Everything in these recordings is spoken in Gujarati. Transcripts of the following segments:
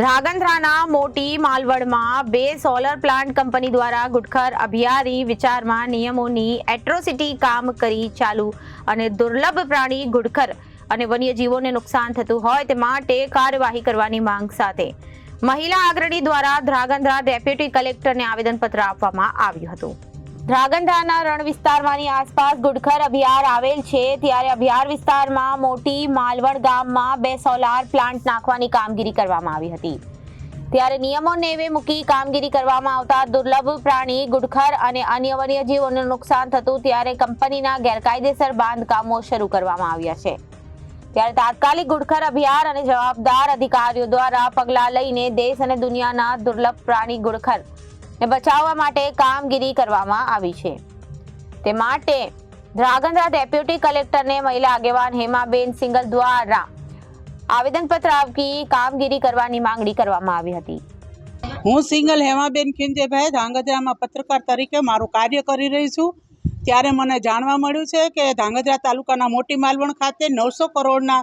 ધ્રાંગધ્રાના મોટી માલવડમાં બે સોલર પ્લાન્ટ કંપની દ્વારા ગુટખર અભિયારી વિચારમાં નિયમોની એટ્રોસિટી કામ કરી ચાલુ અને દુર્લભ પ્રાણી ગુડખર અને વન્યજીવોને નુકસાન થતું હોય તે માટે કાર્યવાહી કરવાની માંગ સાથે. મહિલા અગ્રણી દ્વારા ધ્રાગંધ્રા ડેપ્યુટી કલેક્ટરને આવેદનપત્ર આપવામાં આવ્યું હતું. ધ્રાંગધ્રાના રણ વિસ્તારમાંની આસપાસ ગુડખર અભિયાર આવેલ છે. ત્યારે અભિયાર વિસ્તારમાં મોટી માલવડ ગામમાં બે સોલાર પ્લાન્ટ નાખવાની કામગીરી કરવામાં આવી હતી. ત્યારે નિયમો નેવે મૂકી કામગીરી કરવામાં આવતા દુર્લભ પ્રાણી ગુડખર અને અન્ય વન્યજીવોને નુકસાન થતું ત્યારે કંપનીના ગેરકાયદેસર બાંધકામો શરૂ કરવામાં આવ્યા છે. ત્યારે તાત્કાલિક ગુડખર અભિયાર અને જવાબદાર અધિકારીઓ દ્વારા પગલાં લઈને દેશ અને દુનિયાના દુર્લભ પ્રાણી ગુડખર ને બચાવવા માટે કામગીરી કરવામાં આવી છે. તે માટે ધ્રાંગધ્રા ડેપ્યુટી કલેક્ટરને મહિલા આગેવાન હેમાબેન સિંગલ દ્વારા આવેદનપત્ર આપી કામગીરી કરવાની માંગણી કરવામાં આવી હતી. હું સિંગલ હેમાબેન ખિંજેભાઈ, ધ્રાંગધ્રામાં પત્રકાર તરીકે મારું કાર્ય કરી રહી છું. ત્યારે મને જાણવા મળ્યું છે કે ધાંગધ્રા તાલુકાના મોટી માલવણ ખાતે નવસો કરોડના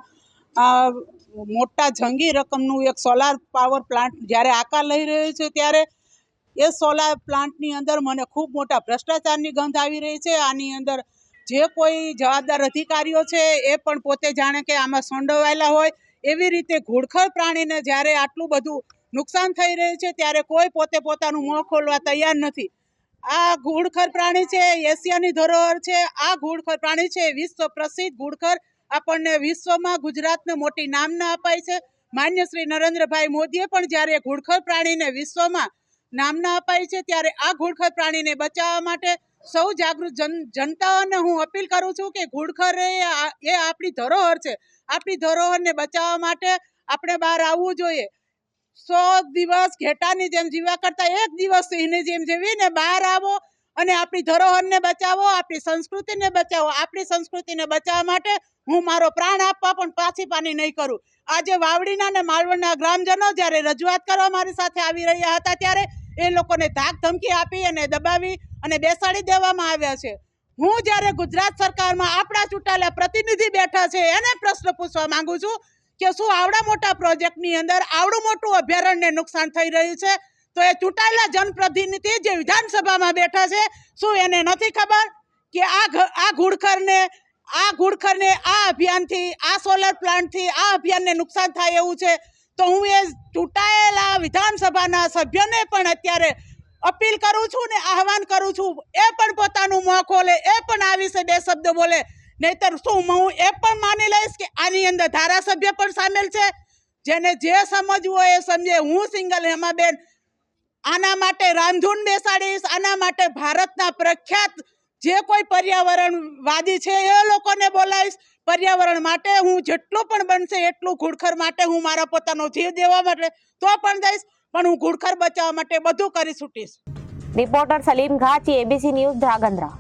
મોટા જંગી રકમનું એક સોલાર પાવર પ્લાન્ટ જ્યારે આકાર લઈ રહ્યું છે ત્યારે એ સોલાર પ્લાન્ટની અંદર મને ખૂબ મોટા ભ્રષ્ટાચારની ગંધ આવી રહી છે. આની અંદર જે કોઈ જવાબદાર અધિકારીઓ છે એ પણ પોતે જાણે કે આમાં સંડોવાયેલા હોય. એવી રીતે ઘૂડખર પ્રાણીને જ્યારે આટલું બધું નુકસાન થઈ રહ્યું છે ત્યારે કોઈ પોતે પોતાનું મોં ખોલવા તૈયાર નથી. આ ઘુડખર પ્રાણી છે, એશિયાની ધરોહર છે. આ ઘુડખર પ્રાણી છે, વિશ્વ પ્રસિદ્ધ ઘુડખર. આપણને વિશ્વમાં ગુજરાતને મોટી નામના અપાય છે. માન્ય શ્રી નરેન્દ્રભાઈ મોદીએ પણ જ્યારે ઘુડખર પ્રાણીને વિશ્વમાં નામના અપાય છે, ત્યારે આ ઘૂડખર પ્રાણીને બચાવવા માટે સૌ જાગૃત જન જનતાઓને હું અપીલ કરું છું કે ઘૂડખર એ એ આપણી ધરોહર છે. આપણી ધરોહરને બચાવવા માટે આપણે બહાર આવવું જોઈએ. સો દિવસ ઘેટાની જેમ જીવા કરતા એક દિવસ સિંહની જેમ જીવીને બહાર આવો અને આપણી ધરોહરને બચાવો, આપણી સંસ્કૃતિને બચાવો. આપણી સંસ્કૃતિને બચાવવા માટે હું મારો પ્રાણ આપવા પણ પાછી પાની નહીં કરું. આજે વાવડીના અને માલવણના ગ્રામજનો જ્યારે રજૂઆત કરવા મારી સાથે આવી રહ્યા હતા ત્યારે એ લોકોને ધાક ધમકી આપી અને દબાવી અને બેસાડી દેવામાં આવ્યા છે. હું જ્યારે ગુજરાત સરકારમાં આપણા ચૂંટાયેલા પ્રતિનિધિ બેઠા છે, એને પ્રશ્ન પૂછવા માંગુ છું કે શું આવડા મોટા પ્રોજેક્ટની અંદર આવડું મોટું અભયારણ્યને નુકસાન થઈ રહ્યું છે? તો એ ચૂંટાયેલા જનપ્રતિનિધિ જે વિધાનસભામાં બેઠા છે, શું એને નથી ખબર કે આ આ ઘુડખરને આ ઘુડખરને આ અભિયાનથી, આ સોલર પ્લાન્ટથી આ અભિયાનને નુકસાન થાય એવું છે? તો હું એ ચૂંટાયેલા વિધાનસભાના સભ્યોને પણ અત્યારે અપીલ કરું છું ને આહવાન કરું છું, એ પણ પોતાનું મોં ખોલે, એ પણ આ વિશે બે શબ્દ બોલે. નહીતર શું હું એ પણ માની લઈશ કે આની અંદર ધારાસભ્ય પણ સામેલ છે? જેને જે સમજવું હોય એ સમજે. હું સિંગલ હેમાબેન. આના માટે રાંધુન બેસાડીશ, આના માટે ભારતના પ્રખ્યાત જે કોઈ પર્યાવરણવાદી છે એ લોકોને બોલાવીશ. પર્યાવરણ માટે હું જેટલું પણ બનશે એટલું ઘુડખર માટે હું મારા પોતાનો જીવ દેવા માટે તો પણ જઈશ, પણ હું ઘુડખર બચાવવા માટે બધું કરી છૂટીશ. Reporter Salim Ghachi ABC news Dhrangadhra